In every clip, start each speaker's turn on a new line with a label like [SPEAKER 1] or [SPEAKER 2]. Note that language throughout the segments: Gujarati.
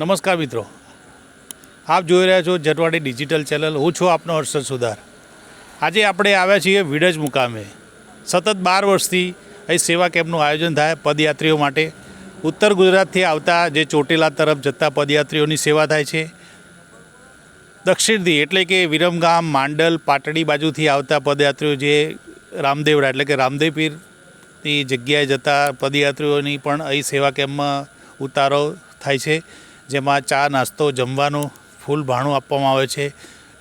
[SPEAKER 1] નમસ્કાર મિત્રો. આપ જોઈ રહ્યા છો જટવાડી ડિજિટલ ચેનલ. હું છું આપનો હર્ષદ સુધાર. આજે આપણે આવ્યા છીએ વિડજ મુકામે. સતત બાર વર્ષથી અહીં સેવા કેમ્પનું આયોજન થાય પદયાત્રીઓ માટે. ઉત્તર ગુજરાતથી આવતા જે ચોટીલા તરફ જતા પદયાત્રીઓની સેવા થાય છે. દક્ષિણથી એટલે કે વિરમગામ, માંડલ, પાટડી બાજુથી આવતા પદયાત્રીઓ જે રામદેવડા એટલે કે રામદેવપીરની જગ્યાએ જતા પદયાત્રીઓની પણ અહીં સેવા કેમ્પમાં ઉતારો થાય છે. જેમાં ચા, નાસ્તો, જમવાનું, ફૂલ ભાણું આપવામાં આવે છે.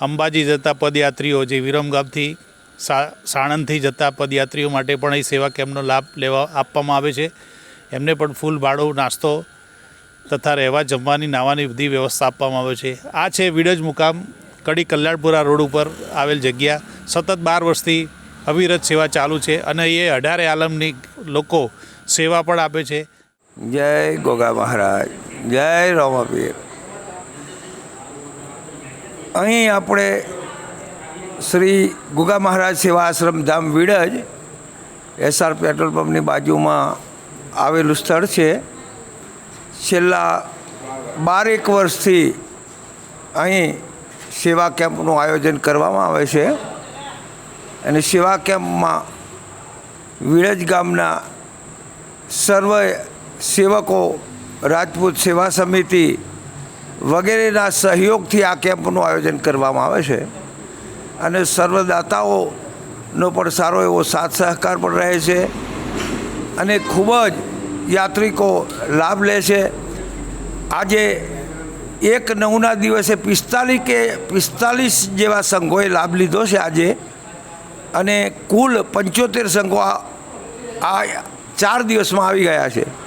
[SPEAKER 1] અંબાજી જતા પદયાત્રીઓ જે વિરમગામથી સાણંદથી જતા પદયાત્રીઓ માટે પણ અહીં સેવા કેમ્પનો લાભ લેવા, આપવામાં આવે છે. એમને પણ ફૂલ ભાડું, નાસ્તો તથા રહેવા, જમવાની નાવાની બધી વ્યવસ્થા આપવામાં આવે છે. આ છે વિડજ મુકામ, કડી કલ્યાણપુરા રોડ ઉપર આવેલ જગ્યા. સતત બાર વર્ષથી અવિરત સેવા ચાલુ છે અને એ અઢારે આલમની લોકો સેવા પણ આપે છે.
[SPEAKER 2] જય ગોગા મહારાજ. જય રોમાપીર. અહીં આપણે શ્રી ગુગા મહારાજ સેવા આશ્રમ ધામ વિડજ એસઆર પેટ્રોલ પંપની બાજુમાં આવેલું સ્થળ છે. છેલ્લા બારેક વર્ષથી અહીં સેવા કેમ્પનું આયોજન કરવામાં આવે છે. અને સેવા કેમ્પમાં વિરજ ગામના સર્વ સેવકો રાજપૂત સેવા સમિતિ વગેરેના સહયોગથી આ કેમ્પનું આયોજન કરવામાં આવે છે. અને સર્વદાતાઓનો પણ સારો એવો સાથ સહકાર પણ રહે છે. અને ખૂબ જ યાત્રિકો લાભ લે છે. આજે એક નવના દિવસે પિસ્તાલીસ કે પિસ્તાલીસ જેવા સંઘોએ લાભ લીધો છે આજે. અને કુલ પંચોતેર સંઘો આ ચાર દિવસમાં આવી ગયા છે.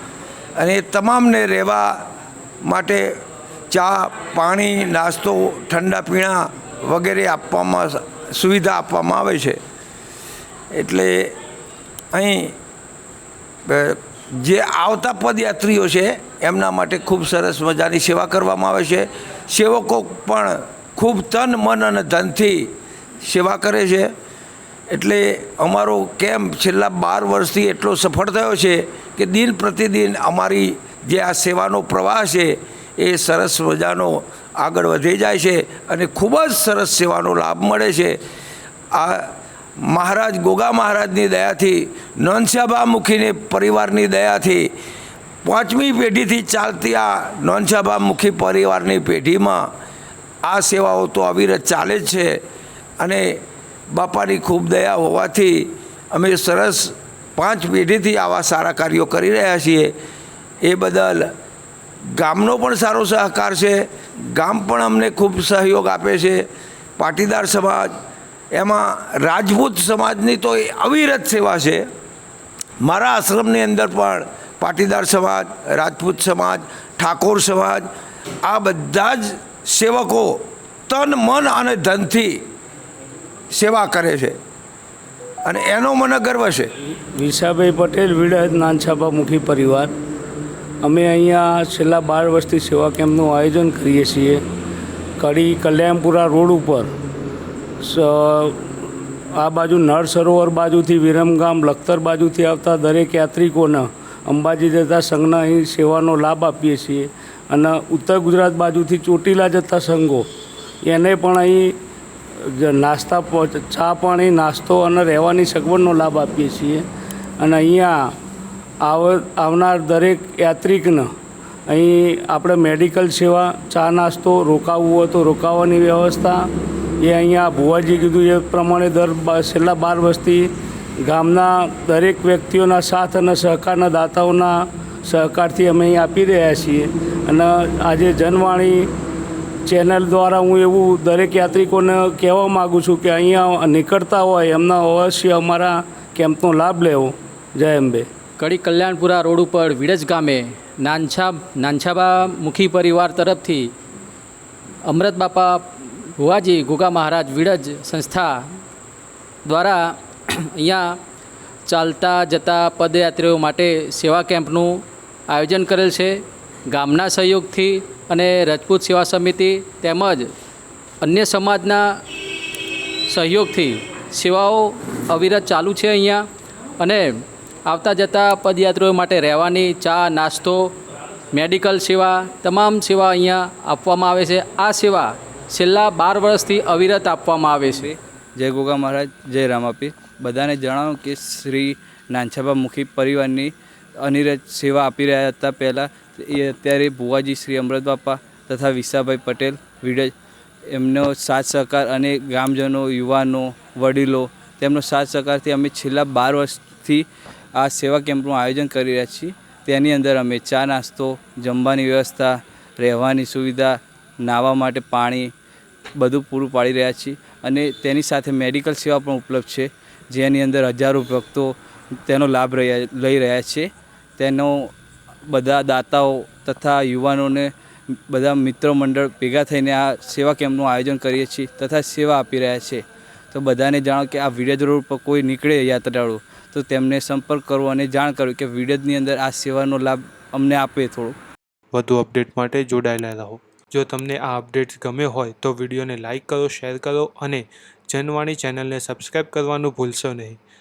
[SPEAKER 2] અને તમામને રહેવા માટે ચા, પાણી, નાસ્તો, ઠંડા પીણા વગેરે આપવામાં સુવિધા આપવામાં આવે છે. એટલે અહીં જે આવતા પદયાત્રીઓ છે, એમના માટે ખૂબ સરસ મજાની સેવા કરવામાં આવે છે. સેવકો પણ ખૂબ તન, મન અને ધનથી સેવા કરે છે. એટલે અમારો કેમ્પ છેલ્લા બાર વર્ષથી એટલો સફળ થયો છે કે દિન પ્રતિદિન અમારી જે આ સેવાનો પ્રવાહ છે, એ સરસ મજાનો આગળ વધી જાય છે અને ખૂબ જ સરસ સેવાનો લાભ મળે છે. આ મહારાજ, ગોગા મહારાજની દયાથી નોનસાબા મુખીની પરિવારની દયાથી, પાંચમી પેઢીથી ચાલતી આ નોનસાબા મુખી પરિવારની પેઢીમાં આ સેવાઓ તો અવિરત ચાલે જ છે અને બાપાની ખૂબ દયા હોવાથી અમે સરસ પાંચ પેઢીથી આવા સારા કાર્યો કરી રહ્યા છીએ. એ બદલ ગામનો પણ સારો સહકાર છે. ગામ પણ અમને ખૂબ સહયોગ આપે છે. પાટીદાર સમાજ, એમાં રાજપૂત સમાજની તો અવિરત સેવા છે. મારા આશ્રમની અંદર પણ પાટીદાર સમાજ, રાજપૂત સમાજ, ઠાકોર સમાજ, આ બધા જ સેવકો તન, મન અને ધનથી સેવા કરે છે. અને એનો મને ગર્વ છે.
[SPEAKER 3] વિશાભાઈ પટેલ વિડહદ નાનછાપા મુખી પરિવાર. અમે અહીંયા છેલ્લા બાર વર્ષથી સેવા કેમ્પનું આયોજન કરીએ છીએ. કડી કલ્યાણપુરા રોડ ઉપર. આ બાજુ નળ સરોવર બાજુથી વિરમગામ લખતર બાજુથી આવતા દરેક યાત્રિકોને અંબાજી જતા સંઘના અહીં સેવાનો લાભ આપીએ છીએ. અને ઉત્તર ગુજરાત બાજુથી ચોટીલા જતા સંઘો, એને પણ અહીં નાસ્તા ચા પાણી, નાસ્તો અને રહેવાની સગવડનો લાભ આપીએ છીએ. અને અહીંયા આવ, આવનાર દરેક યાત્રિકને અહીં આપણે મેડિકલ સેવા, ચા નાસ્તો, રોકાવવું હોય તો રોકાવાની વ્યવસ્થા. એ અહીંયા ભુવાજી કીધું એ પ્રમાણે દર છેલ્લા બાર વર્ષથી ગામના દરેક વ્યક્તિઓના સાથ અને સહકારના દાતાઓના સહકારથી અમે અહીં આપી રહ્યા છીએ. અને આજે જનવાણી ચેનલ દ્વારા હું એવું દરેક યાત્રિકોને કહેવા માગું છું કે અહીંયા નીકળતા હોય એમના અવશ્ય અમારા કેમ્પનો લાભ લેવો. જય અંબે.
[SPEAKER 4] કડી કલ્યાણપુરા રોડ ઉપર વિડજ ગામે નાનછા નાનછાબા મુખી પરિવાર તરફથી અમૃત બાપા ભુવાજી ગુગા મહારાજ વિડજ સંસ્થા દ્વારા અહીંયા ચાલતા જતા પદયાત્રીઓ માટે સેવા કેમ્પનું આયોજન કરેલ છે. ગામના સહયોગથી અને રજપૂત સેવા સમિતિ તેમજ અન્ય સમાજના સહયોગથી સેવાઓ અવિરત ચાલુ છે અહીંયા અને આવતા જતા પદયાત્રીઓ માટે રહેવાની ચા, નાસ્તો, મેડિકલ સેવા, તમામ સેવા અહીંયા આપવામાં આવે છે. આ સેવા છેલ્લા બાર વર્ષથી અવિરત આપવામાં આવે છે.
[SPEAKER 5] જય ગોગા મહારાજ, જય આપી. બધાને જણાવો કે શ્રી નાનછાબા મુખી પરિવારની અનિરત સેવા આપી રહ્યા હતા પહેલાં. એ અત્યારે ભુવાજી શ્રી અમૃત બાપા તથા વિસાભાઈ પટેલ વિડજ એમનો સાથ સહકાર અને ગામજનો, યુવાનો, વડીલો તેમનો સાથ સહકારથી અમે છેલ્લા બાર વર્ષથી આ સેવા કેમ્પનું આયોજન કરી રહ્યા છીએ. તેની અંદર અમે ચા નાસ્તો, જમવાની વ્યવસ્થા, રહેવાની સુવિધા નાહવા માટે પાણી બધું પૂરું પાડી રહ્યા છીએ અને તેની સાથે મેડિકલ સેવા પણ ઉપલબ્ધ છે. જેની અંદર હજારો ભક્તો તેનો લાભ રહ્યા લઈ રહ્યા છે. તેનો બધા દાતાઓ તથા યુવાનોને બધા મિત્રો મંડળ ભેગા થઈને આ સેવા કેમ્પનું આયોજન કરીએ છીએ તથા સેવા આપી રહ્યા છે. તો બધાને જાણો કે આ વિડેજ રોડ પર કોઈ નીકળે યાત્રાળુ, તો તેમને સંપર્ક કરવો અને જાણ કરવી કે વિડેજની અંદર આ સેવાનો લાભ અમને આપે થોડો.
[SPEAKER 6] વધુ અપડેટ માટે જોડાયેલા રહો. જો તમને આ અપડેટ્સ ગમ્યો હોય તો વિડીયોને લાઇક કરો, શેર કરો અને જનવાણી ચેનલને સબસ્ક્રાઈબ કરવાનું ભૂલશો નહીં.